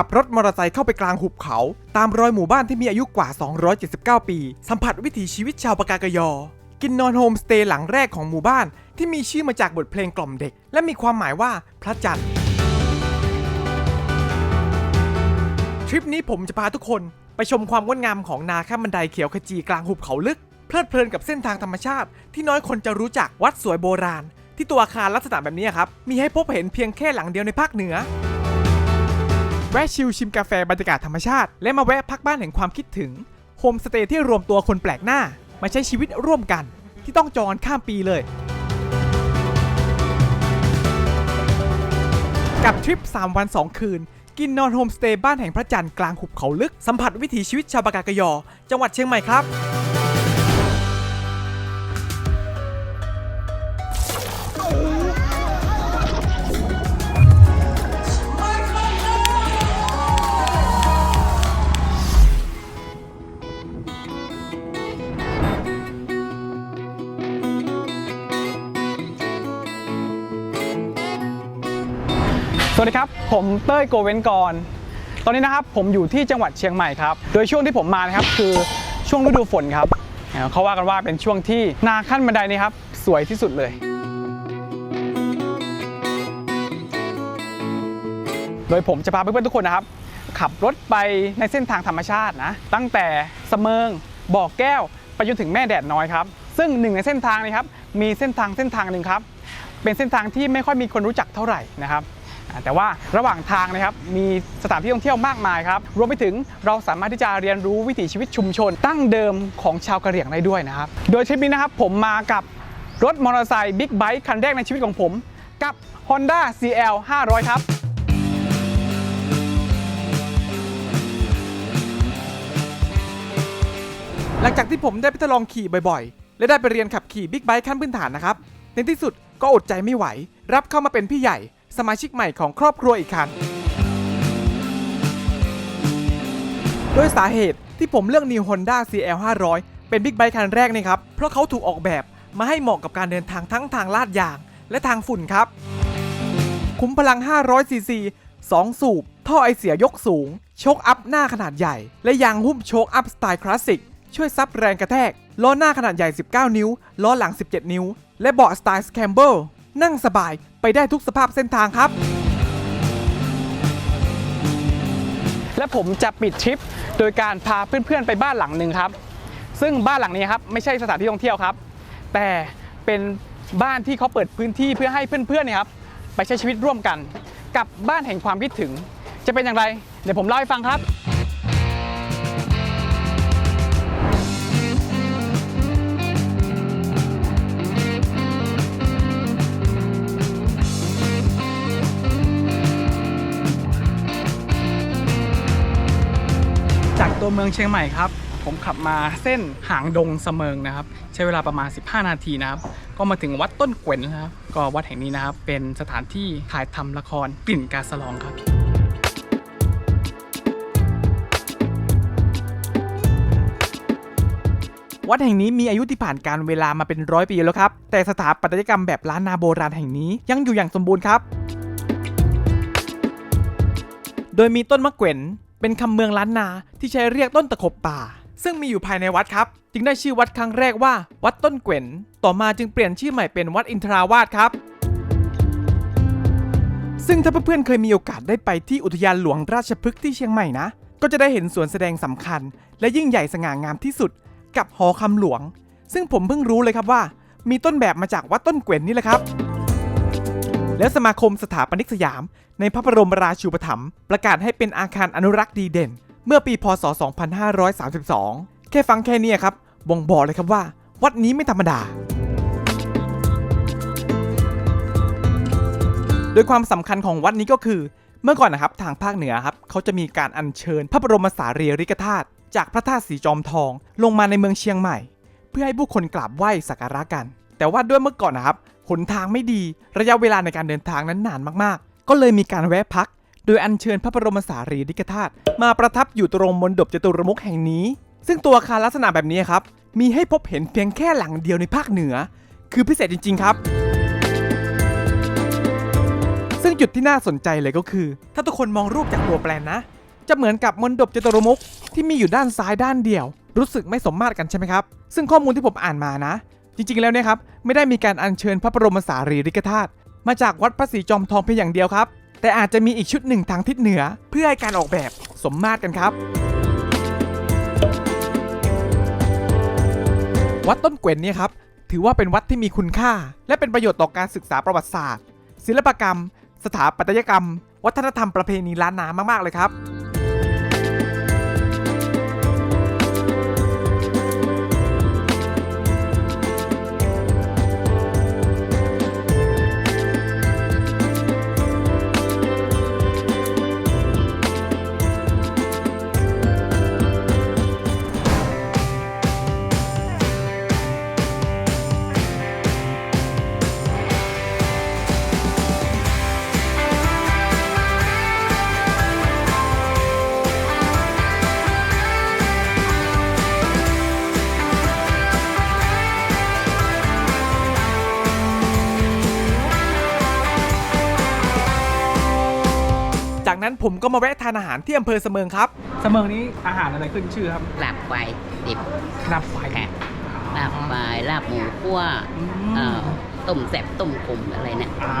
ขับรถมอเตอร์ไซค์เข้าไปกลางหุบเขา ตามรอยหมู่บ้านที่มีอายุกว่า 279 ปี สัมผัสวิถีชีวิตชาวปากากยอ กินนอนโฮมสเตย์หลังแรกของหมู่บ้าน ที่มีชื่อมาจากบทเพลงกล่อมเด็ก และมีความหมายว่าพระจันทร์ทริปนี้ผมจะพาทุกคนไปชมความงดงามของนาข้ามบันไดเขียวขจีกลางหุบเขาลึก เพลิดเพลินกับเส้นทางธรรมชาติ ที่น้อยคนจะรู้จักวัดสวยโบราณ ที่ตัวอาคารลักษณะแบบนี้ครับ มีให้พบเห็นเพียงแค่หลังเดียวในภาคเหนือ แวะชิลชิมกาแฟบรรยากาศธรรมชาติ และมาแวะพักบ้านแห่งความคิดถึงโฮมสเตย์ที่รวมตัวคนแปลกหน้า มาใช้ชีวิตร่วมกัน ที่ต้องจองข้ามปีเลย กับทริป 3 วัน 2 คืน กินนอนโฮมสเตย์บ้านแห่งพระจันทร์กลางหุบเขาลึกสัมผัสวิถีชีวิตชาวปากากยอ จังหวัดเชียงใหม่ครับ สวัสดีครับ ผมเต้ยโกเวนกร ตอนนี้นะครับผมอยู่ที่จังหวัดเชียงใหม่ครับ โดยช่วงที่ผมมานะครับคือช่วงฤดูฝนครับ เขาว่ากันว่าเป็นช่วงที่นาขั้นบันไดนี่ครับ สวยที่สุดเลย โดยผมจะพาเพื่อนๆทุกคนนะครับ ขับรถไปในเส้นทางธรรมชาตินะ ตั้งแต่เสมิงบ่อแก้วไปจนถึงแม่แดดน้อยครับ ซึ่งหนึ่งในเส้นทางนี้ครับมีเส้นทางเส้นทางหนึ่งครับ เป็นเส้นทางที่ไม่ค่อยมีคนรู้จักเท่าไหร่นะครับ แต่ว่าระหว่างทางนะครับมีสถานที่ท่องเที่ยวมากมายครับรวมไปถึงเราสามารถที่จะเรียนรู้วิถีชีวิตชุมชนตั้งเดิมของชาวกะเหรี่ยงได้ด้วยนะครับ โดยทริปนี้นะครับผมมากับรถมอเตอร์ไซค์บิ๊กไบค์คันแรกในชีวิตของผม กับ Honda CL 500 ครับหลังจากที่ผมได้ไปทดลองขี่บ่อยๆ และได้ไปเรียนขับขี่บิ๊กไบค์ขั้นพื้นฐานนะครับ ในที่สุดก็อดใจไม่ไหว รับเข้ามาเป็นพี่ใหญ่ สมาชิกใหม่ของครอบครัวอีกคันโดยสาเหตุที่ผมเลือก New Honda CL 500เป็นบิ๊กไบค์คันแรกนี่ครับ เพราะเขาถูกออกแบบมาให้เหมาะกับการเดินทางทั้งทางลาดยาง และทางฝุ่นครับ คุ้มพลัง 500 ซีซี 2 สูบ ท่อไอเสียยกสูง โชคอัพหน้าขนาดใหญ่ และยางหุ้มโชคอัพสไตล์คลาสสิก ช่วยซับแรงกระแทก ล้อหน้าขนาดใหญ่ 19 นิ้ว ล้อหลัง 17 นิ้ว และเบาะสไตล์สแคมเบิลนั่งสบาย ไปได้ทุกสภาพเส้นทางครับ และผมจะปิดทริปโดยการพาเพื่อนๆไปบ้านหลังหนึ่งครับ ซึ่งบ้านหลังนี้ครับไม่ใช่สถานที่ท่องเที่ยวครับ แต่เป็นบ้านที่เขาเปิดพื้นที่เพื่อให้เพื่อนๆเนี่ยครับไปใช้ชีวิตร่วมกัน กับบ้านแห่งความคิดถึง จะเป็นอย่างไร เดี๋ยวผมเล่าให้ฟังครับ ตัวเมืองเชียงใหม่ครับ ผมขับมาเส้นหางดงเสมิงนะครับ ใช้เวลาประมาณ 15 นาทีนะครับ ก็มาถึงวัดต้นเกวนนะครับ ก็วัดแห่งนี้นะครับ เป็นสถานที่ถ่ายทำละครกลิ่นกาสลองครับวัดแห่งนี้มีอายุที่ผ่านการเวลามาเป็นร้อยปีแล้วครับ แต่สถาปัตยกรรมแบบล้านนาโบราณแห่งนี้ยังอยู่อย่างสมบูรณ์ครับ โดยมีต้นมะเกวน เป็นคำเมืองล้านนาที่ใช้เรียกต้นตะขบป่า ซึ่งมีอยู่ภายในวัดครับ จึงได้ชื่อวัดครั้งแรกว่า วัดต้นเกวนต่อมาจึงเปลี่ยนชื่อใหม่เป็นวัดอินทราวาสครับ ซึ่งถ้าเพื่อนๆเคยมีโอกาสได้ไปที่อุทยานหลวงราชพฤกษ์ที่เชียงใหม่นะ ก็จะได้เห็นสวนแสดงสำคัญ และยิ่งใหญ่สง่างามที่สุด กับหอคำหลวง ซึ่งผมเพิ่งรู้เลยครับว่า มีต้นแบบมาจากวัดต้นเกวนนี่แหละครับ แล้วสมาคมสถาปนิกสยาม ในพระบรมราชูปถัมภ์ประกาศให้เป็นอาคารอนุรักษ์ดีเด่น เมื่อปีพศ 2532 แค่ฟังแค่นี้ครับบ่งบอกเลยครับว่า วัดนี้ไม่ธรรมดา โดยความสำคัญของวัดนี้ก็คือ เมื่อก่อนนะครับทางภาคเหนือครับเขาจะมีการอัญเชิญ พระบรมสารีริกธาตุจากพระธาตุสีจอมทอง ลงมาในเมืองเชียงใหม่ เพื่อให้ผู้คนกราบไหว้สักการะกัน แต่ว่าด้วยเมื่อก่อนนะครับ หนทางไม่ดี ระยะเวลาในการเดินทางนั้นนานมากๆ ก็เลยมีการแวะพัก โดยอัญเชิญพระบรมสารีริกธาตุมาประทับอยู่ตรงมณฑปจตุรมุขแห่งนี้ ซึ่งตัวอาคารลักษณะแบบนี้ครับ มีให้พบเห็นเพียงแค่หลังเดียวในภาคเหนือ คือพิเศษจริง ๆ ครับ ซึ่งจุดที่น่าสนใจเลยก็คือ ถ้าทุกคนมองรูปจากตัวแปลนนะ จะเหมือนกับมนดบจตุรมุกที่มีอยู่ด้านซ้ายด้านเดียว รู้สึกไม่สมมาตรกันใช่ไหมครับ ซึ่งข้อมูลที่ผมอ่านมานะ จริงๆแล้วเนี่ยครับไม่ได้มีการอัญเชิญพระบรมสารีริกธาตุมาจากวัดพระศรีจอมทองเพียงอย่างเดียวครับ แต่อาจจะมีอีกชุดหนึ่งทางทิศเหนือเพื่อให้การออกแบบสมมาตรกันครับ วัดต้นเกวนเนี่ยครับถือว่าเป็นวัดที่มีคุณค่า และเป็นประโยชน์ต่อการศึกษาประวัติศาสตร์ ศิลปกรรม สถาปัตยกรรม วัฒนธรรมประเพณีล้านนามากๆเลยครับ ผมก็มาแวะทานอาหารที่อำเภอเสมิงครับ เสมิงนี้อาหารอะไรขึ้นชื่อครับลาบควายดิบนับไฟค่ะลาบควายลาบหมูคั่วเอ่อต้มแซ่บต้มขมอะไรเนี่ยอ่า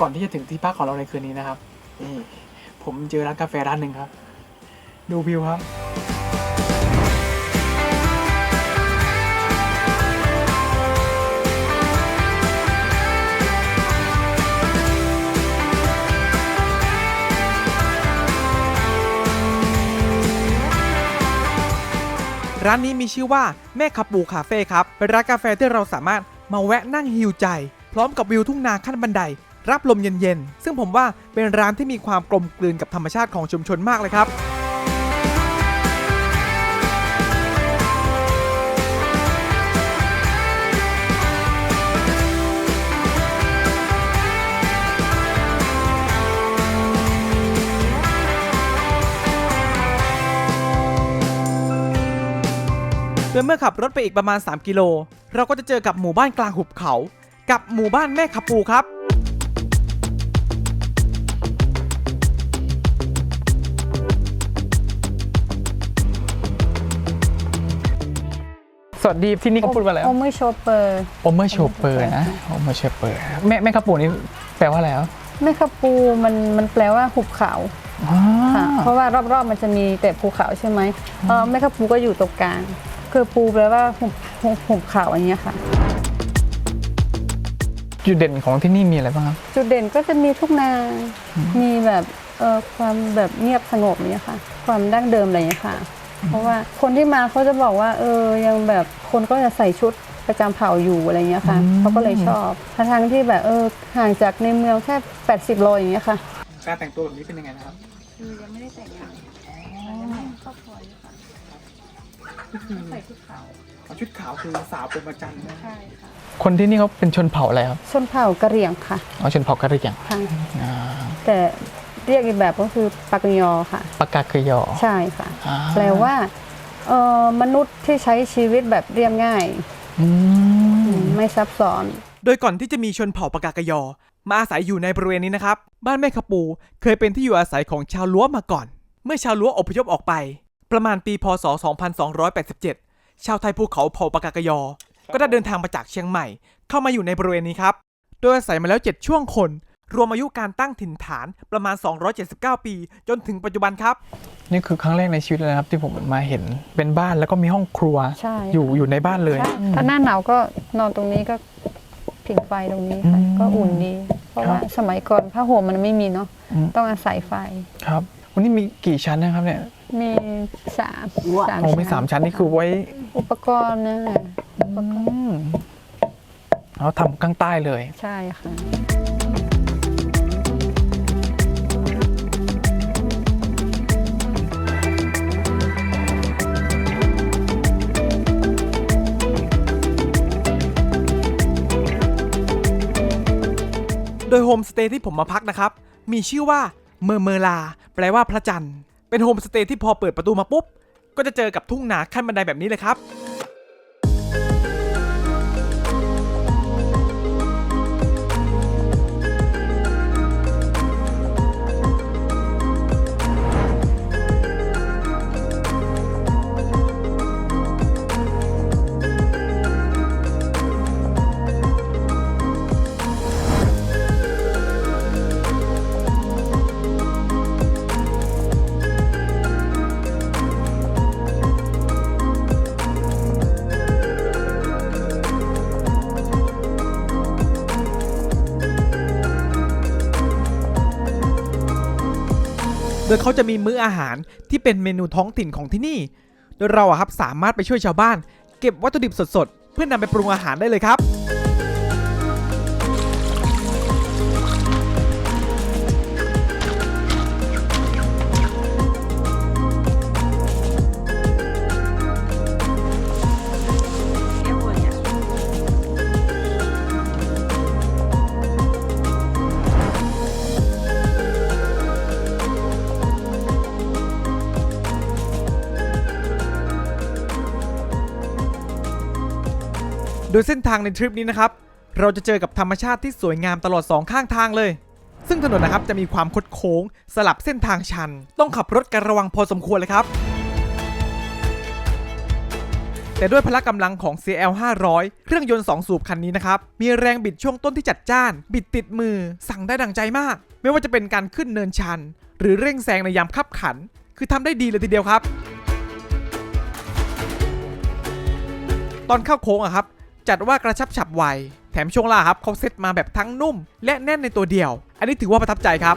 ก่อนที่จะถึงที่พักของเราในคืนนี้นะครับนี่ ผมเจอร้านกาแฟร้านหนึ่งครับ ดูวิวครับ ร้านนี้มีชื่อว่าแม่คาปูคาเฟ่ครับ เป็นร้านกาแฟที่เราสามารถมาแวะนั่งฮิวใจ พร้อมกับวิวทุ่งนาขั้นบันได รับลมเย็นๆ ซึ่งผมว่าเป็นร้านที่มีความกลมกลืนกับธรรมชาติของชุมชนมากเลยครับโดยเมื่อขับรถไปอีกประมาณ 3 กิโล เราก็จะเจอกับหมู่บ้านกลางหุบเขา กับหมู่บ้านแม่ขับปูครับ สวัสดีที่นี่เขาพูดว่าอะไรโอมือโชเปอร์โอเมอร์โชเปอร์นะโอเมอร์โชเปอร์แม่แม่กระปูนี่แปลว่าอะไรครับแม่คาปูมันมันแปลว่าหุบเขาอ๋อค่ะเพราะว่ารอบๆมันจะมีแต่ภูเขาใช่ไหมเออแม่คาปูก็อยู่ตรงกลางคือปูแปลว่าหุบหุบหุบเขาอย่างเงี้ยค่ะจุดเด่นของที่นี่มีอะไรบ้างครับจุดเด่นก็จะมีทุ่งนา มีแบบเออความแบบเงียบสงบเนี้ยค่ะ ความดั้งเดิมอะไรเงี้ยค่ะ เพราะว่าคนที่มาเขาจะบอกว่า เออยังแบบคนก็จะใส่ชุดประจำเผ่าอยู่อะไรเงี้ยค่ะอืม เขาก็เลยชอบทั้งๆที่แบบเออห่างจากในเมืองแค่ 80โลอย่างเงี้ยค่ะ การแต่งตัวแบบนี้เป็นยังไงนะครับ คือยังไม่ได้แต่งงานครอบครัวอยู่ค่ะใส่ชุดขาวชุดขาวคือสาวเป็นประจันนะใช่ค่ะ คนที่นี่เขาเป็นชนเผ่าอะไรครับชนเผ่ากะเหรี่ยงค่ะอ๋อชนเผ่ากะเหรี่ยงค่ะ อ่าแต่ เรียกอีกแบบก็คือปักยอค่ะ ปากกาเกยอ ใช่ค่ะ อ่า แปลว่าเอ่อมนุษย์ที่ใช้ชีวิตแบบเรียบง่ายอืม ไม่ซับซ้อน โดยก่อนที่จะมีชนเผ่าปากากยอ มาอาศัยอยู่ในบริเวณนี้นะครับ บ้านแม่ขปู เคยเป็นที่อยู่อาศัยของชาวล้วมาก่อน เมื่อชาวล้วอพยพออกไป ประมาณปีพศ 2287 ชาวไทยภูเขาเผ่าปากากยอ ก็ได้เดินทางมาจากเชียงใหม่ เข้ามาอยู่ในบริเวณนี้ครับ โดยอาศัยมาแล้ว 7 ช่วงคน รวมอายุการตั้งถิ่นฐานประมาณ 279 ปี จนถึงปัจจุบันครับ นี่คือครั้งแรกในชีวิตเลยนะครับที่ผมมาเห็นเป็นบ้านแล้วก็มีห้องครัวใช่ อยู่อยู่ในบ้านเลยใช่ถ้าหน้าหนาวก็นอนตรงนี้ก็ผิงไฟตรงนี้ค่ะ อืมก็อุ่นดี เพราะว่าสมัยก่อนผ้าห่มมันไม่มีเนาะอืม ต้องอาศัยไฟ ครับ วันนี้มีกี่ชั้นนะครับเนี่ยมีสามสามโอ้มีสามชั้นนี่คือไว้อุปกรณ์นะอุปกรณ์ อืมเขาทำข้างใต้เลย ใช่ค่ะ ดยโฮมสเตย์ที่ผมมาพักนะครับ มีชื่อว่าเมอร์เมลา แปลว่าพระจันทร์ เป็นโฮมสเตย์ที่พอเปิดประตูมาปุ๊บ ก็จะเจอกับทุ่งนาขั้นบันไดแบบนี้เลยครับ เขาจะมีมื้ออาหารที่เป็นเมนูท้องถิ่นของที่นี่ โดยเราอะครับสามารถไปช่วยชาวบ้าน เก็บวัตถุดิบสดๆ เพื่อนำไปปรุงอาหารได้เลยครับ โดยเส้นทางในทริปนี้นะครับ เราจะเจอกับธรรมชาติที่สวยงามตลอด 2 ข้างทางเลย ซึ่งถนนนะครับจะมีความคดโค้ง สลับเส้นทางชัน ต้องขับรถกันระวังพอสมควรเลยครับ แต่ด้วยพละกำลังของ CL 500 เครื่องยนต์ 2 สูบคันนี้นะครับ มีแรงบิดช่วงต้นที่จัดจ้าน บิดติดมือ สั่งได้ดังใจมาก ไม่ว่าจะเป็นการขึ้นเนินชัน หรือเร่งแซงในยามขับขัน คือทำได้ดีเลยทีเดียวครับตอนเข้าโค้งอะครับ จัดว่ากระชับฉับไว แถมช่วงล่างครับเขาเซตมาแบบทั้งนุ่ม และแน่นในตัวเดียว อันนี้ถือว่าประทับใจครับ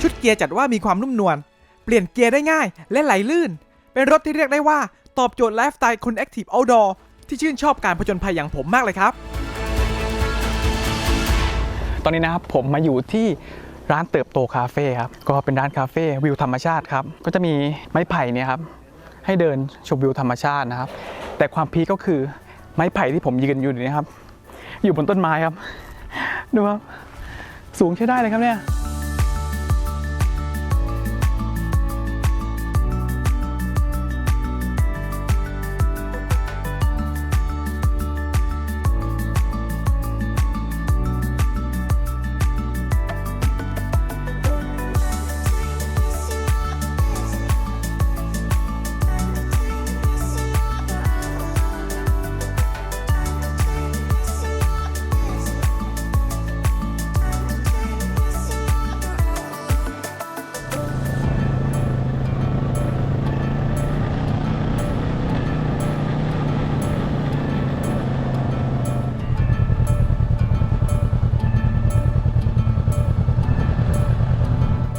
ชุดเกียร์จัดว่ามีความนุ่มนวล เปลี่ยนเกียร์ได้ง่ายและไหลลื่น เป็นรถที่เรียกได้ว่า ตอบโจทย์ไลฟ์สไตล์คนแอคทีฟเอาท์ดอร์ที่ชื่นชอบการผจญภัยอย่างผมมากเลยครับ ตอนนี้นะครับผมมาอยู่ที่ร้านเติบโตคาเฟ่ครับ ก็เป็นร้านคาเฟ่วิวธรรมชาติครับ ก็จะมีไม้ไผ่เนี่ยครับ ให้เดินชมวิวธรรมชาตินะครับ แต่ความพีก็คือไม้ไผ่ที่ผมยืนอยู่นี่ครับ อยู่บนต้นไม้ครับ ดูครับ สูงใช้ได้เลยครับเนี่ย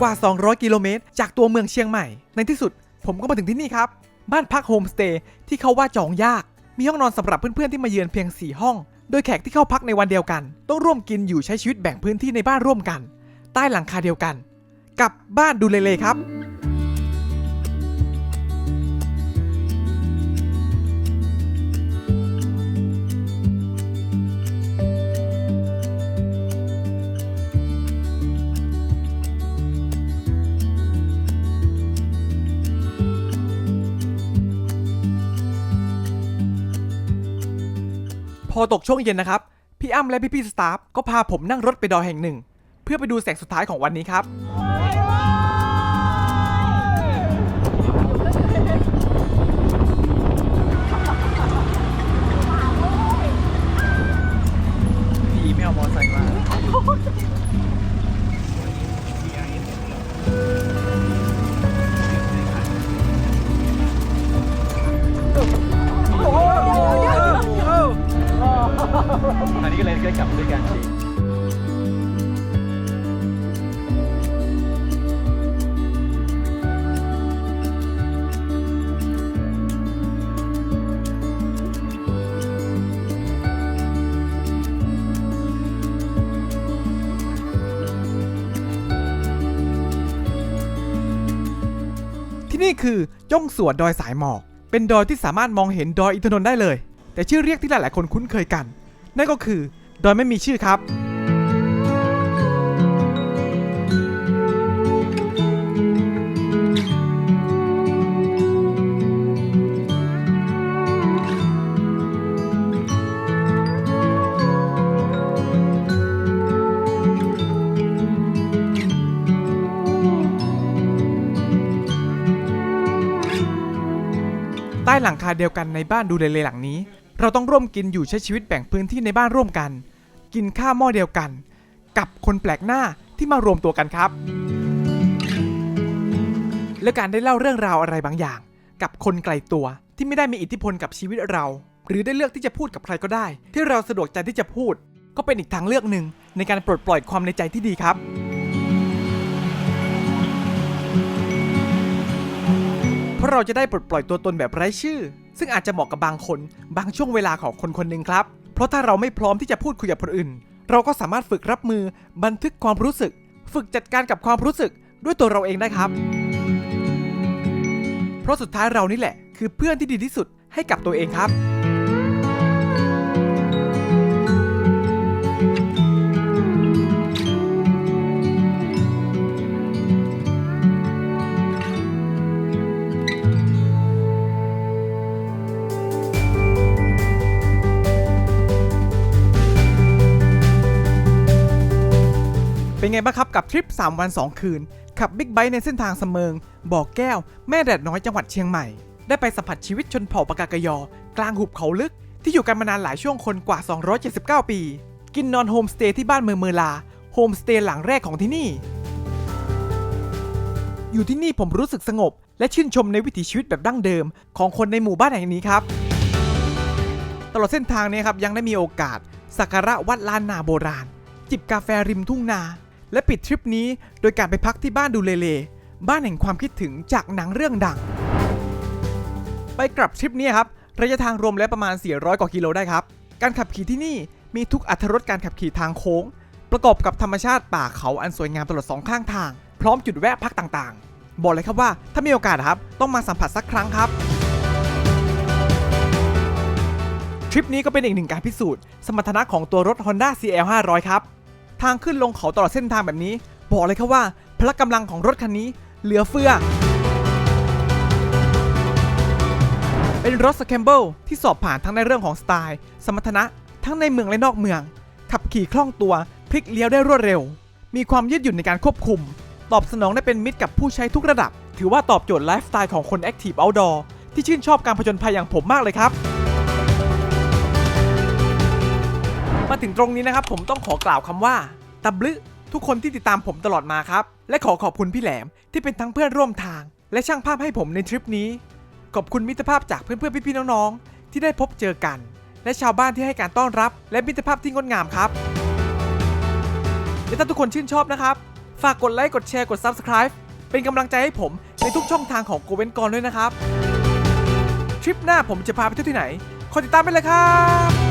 กว่า 200 กิโลเมตร จากตัวเมืองเชียงใหม่ ในที่สุด ผมก็มาถึงที่นี่ครับ บ้านพักโฮมสเตย์ที่เขาว่าจองยาก มีห้องนอนสำหรับเพื่อนๆที่มาเยือนเพียง 4 ห้อง โดยแขกที่เข้าพักในวันเดียวกัน ต้องร่วมกินอยู่ใช้ชีวิตแบ่งพื้นที่ในบ้านร่วมกัน ใต้หลังคาเดียวกัน กับบ้านดูเลเลครับ พอตกช่วงเย็นนะครับ พี่อ้ำและพี่พี่สตาฟก็พาผมนั่งรถไปดอยแห่งหนึ่ง เพื่อไปดูแสงสุดท้ายของวันนี้ครับ คือจ้องสวนดอยสายหมอก เป็นดอยที่สามารถมองเห็นดอยอินทนนท์ได้เลย แต่ชื่อเรียกที่หลายๆคนคุ้นเคยกัน นั่นก็คือ ดอยไม่มีชื่อครับ ต้หลังคาเดียวกันในบ้านดูเลยๆหลังนี้ เราต้องร่วมกินอยู่ใช้ชีวิตแบ่งพื้นที่ในบ้านร่วมกัน กินข้าวหม้อเดียวกัน กับคนแปลกหน้าที่มารวมตัวกันครับ และการได้เล่าเรื่องราวอะไรบางอย่าง กับคนไกลตัวที่ไม่ได้มีอิทธิพลกับชีวิตเรา หรือได้เลือกที่จะพูดกับใครก็ได้ ที่เราสะดวกใจที่จะพูด ก็เป็นอีกทางเลือกหนึ่งในการปลดปล่อยความในใจที่ดีครับ เพราะเราจะได้ปลดปล่อยตัวตนแบบไร้ชื่อ ซึ่งอาจจะเหมาะกับบางคนบางช่วงเวลาของคนคนหนึ่งครับ เพราะถ้าเราไม่พร้อมที่จะพูดคุยกับคนอื่น เราก็สามารถฝึกรับมือบันทึกความรู้สึก ฝึกจัดการกับความรู้สึกด้วยตัวเราเองได้ครับ เพราะสุดท้ายเรานี่แหละ คือเพื่อนที่ดีที่สุดให้กับตัวเองครับ เป็นไงบ้างครับกับทริป 3 วัน 2 คืน ขับบิ๊กไบค์ในเส้นทางเสมิง บ่อแก้ว แม่แดดน้อยจังหวัดเชียงใหม่ ได้ไปสัมผัสชีวิตชนเผ่าปากากยอ กลางหุบเขาลึก ที่อยู่กันมานานหลายช่วงคนกว่า 279 ปี กินนอนโฮมสเตย์ที่บ้านเมืองเมลาโฮมสเตย์หลังแรกของที่นี่ อยู่ที่นี่ผมรู้สึกสงบ และชื่นชมในวิถีชีวิตแบบดั้งเดิม ของคนในหมู่บ้านแห่งนี้ครับ ตลอดเส้นทางนี้ครับยังได้มีโอกาสสักการะวัดล้านนาโบราณ จิบกาแฟริมทุ่งนา และปิดทริปนี้โดยการไปพักที่บ้านดูเลเล บ้านแห่งความคิดถึงจากหนังเรื่องดัง ไปกลับทริปนี้ครับ ระยะทางรวมแล้วประมาณ 400 กว่ากิโลได้ครับ การขับขี่ที่นี่มีทุกอัตรถรสการขับขี่ทางโค้ง ประกอบกับธรรมชาติป่าเขาอันสวยงามตลอดสองข้างทาง พร้อมจุดแวะพักต่างๆ บอกเลยครับว่าถ้ามีโอกาสครับ ต้องมาสัมผัสสักครั้งครับทริปนี้ก็เป็นอีกหนึ่งการพิสูจน์ สมรรถนะของตัวรถ Honda CL 500 ครับ ทางขึ้นลงเขาตลอดเส้นทางแบบนี้ บอกเลยครับว่า พละกำลังของรถคันนี้เหลือเฟือ เป็นรถสแคมเบิลที่สอบผ่านทั้งในเรื่องของสไตล์ สมรรถนะทั้งในเมืองและนอกเมือง ขับขี่คล่องตัว พลิกเลี้ยวได้รวดเร็ว มีความยืดหยุ่นในการควบคุม ตอบสนองได้เป็นมิตรกับผู้ใช้ทุกระดับ ถือว่าตอบโจทย์ไลฟ์สไตล์ของคนแอคทีฟเอาท์ดอร์ที่ชื่นชอบการผจญภัยอย่างผมมากเลยครับ มาถึงตรงนี้นะครับ ผมต้องขอกล่าวคำว่าตะบลึทุกคนที่ติดตามผมตลอดมาครับ และขอขอบคุณพี่แหลมที่เป็นทั้งเพื่อนร่วมทาง และช่างภาพให้ผมในทริปนี้ ขอบคุณมิตรภาพจากเพื่อนๆพี่ๆน้องๆ ที่ได้พบเจอกัน และชาวบ้านที่ให้การต้อนรับ และมิตรภาพที่งดงามครับและถ้าทุกคนชื่นชอบนะครับ ฝากกดไลค์กดแชร์กด Subscribe เป็นกำลังใจให้ผมในทุกช่องทางของโกเว้นกรด้วยนะครับ ทริปหน้าผมจะพาไปเที่ยวที่ไหนขอยติดตามไปเลยครับ